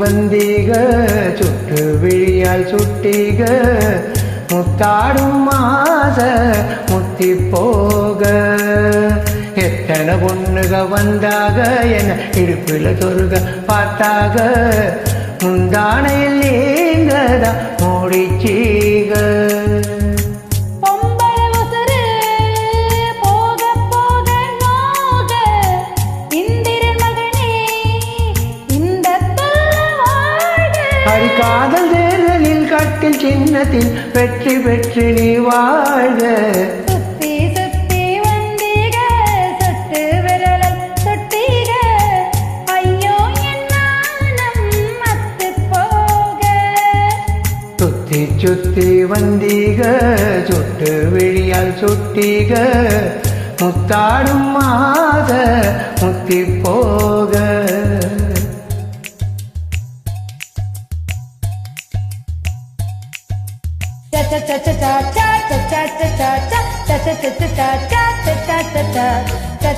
வந்தீக சுட்டு விழியால் சுட்டீக முத்தாடும் மாச முத்தி போக. எத்தனை பொண்ணுக வந்தாக என இடுப்பில சொருக பார்த்தாக. முந்தானையில் ஏங்கதா மூடிச்சீக வெற்றியின் சின்னத்தில் வெற்றி பெற்று நீ வாழ்க. சுத்தி சுத்தி வந்தீக சொட்டு விரலம் சுட்டீக ஐயோ மத்து போக. சுத்தி சுத்தி வந்தீக சுட்டு விழியால் சுட்டீக. முத்தாடும் மாத முத்தி போக.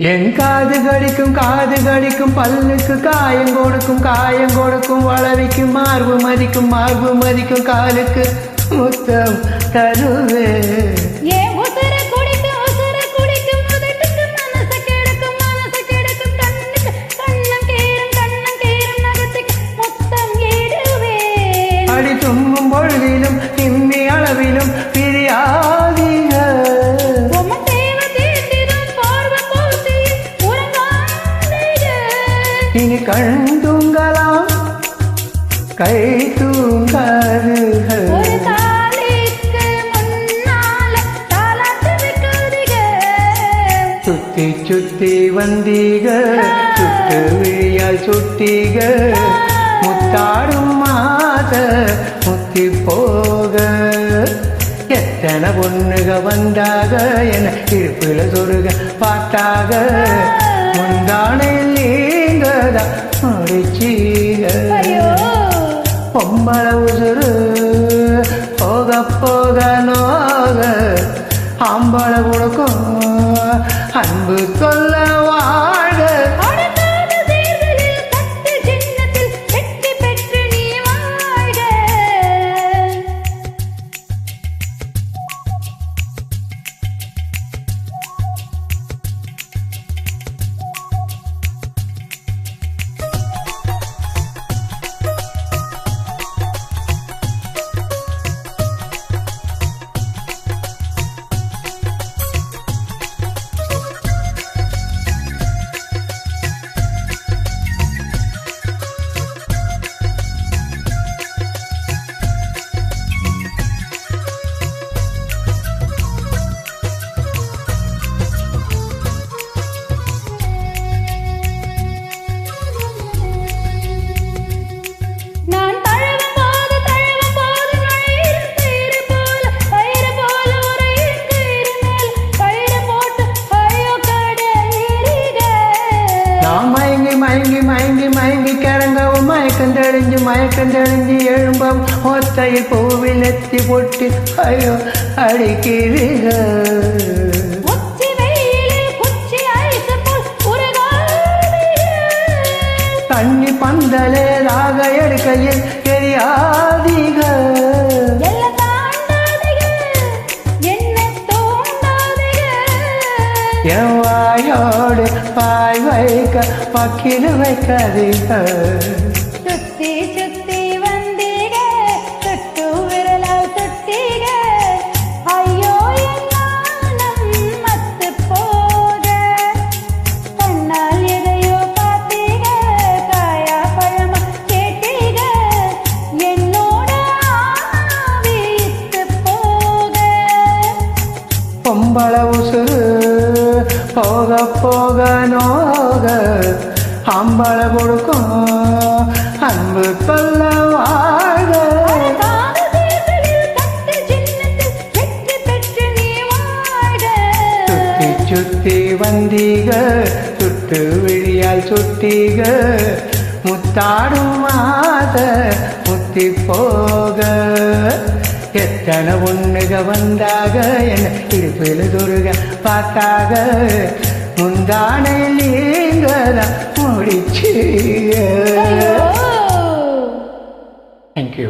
என் காது கடிக்கும் காது கடிக்கும் பல்லுக்கு காயம் கொடுக்கும் காயம் கொடுக்கும் வளவிக்கும் மார்பு மதிக்கும் மார்பு மதிக்கும் காலுக்கு முத்தம் தருவே கை தூங்காதுகள் சுத்தி சுத்தி வந்தீக சுட்டு விழியால் சுட்டீக முத்தாடும் மாத முத்தி போக. எத்தனை பொண்ணுக வந்தாக என இருப்பில சொருக பார்த்தாக. முந்தானில் நீங்கதான் முடிச்சீங்க. பொம்பள உசுறு போக போக நோக ஆம்பளை கொடுக்கும் அன்பு கொல்லவா പെന്തളിഞ്ഞ് എഴുമ്പം ഒത്തയിൽ പൂവിലെത്തി പൊട്ടി അയ്യോ അടിക്കില്ല தண்ணி பந்தலேதாக எடுக்கையில் எரியாதீக என் வாயோடு பாய் வைக்க பக்கில் வைக்காதீர்கள் போக போக நோக அம்பள கொடுக்கும் அன்பு கொல்ல வாழ்க. சுத்தி சுத்தி வந்தீக சுட்டு விழியால் சுத்தீக முத்தாடும் மாத முத்தி போக. எத்தனை ஒண்ணுக வந்தாக என்ன இருப்பில் துருக பார்த்தாக. முந்தானை நீங்க முடிச்சீங்க ஐயோ. தேங்க்யூ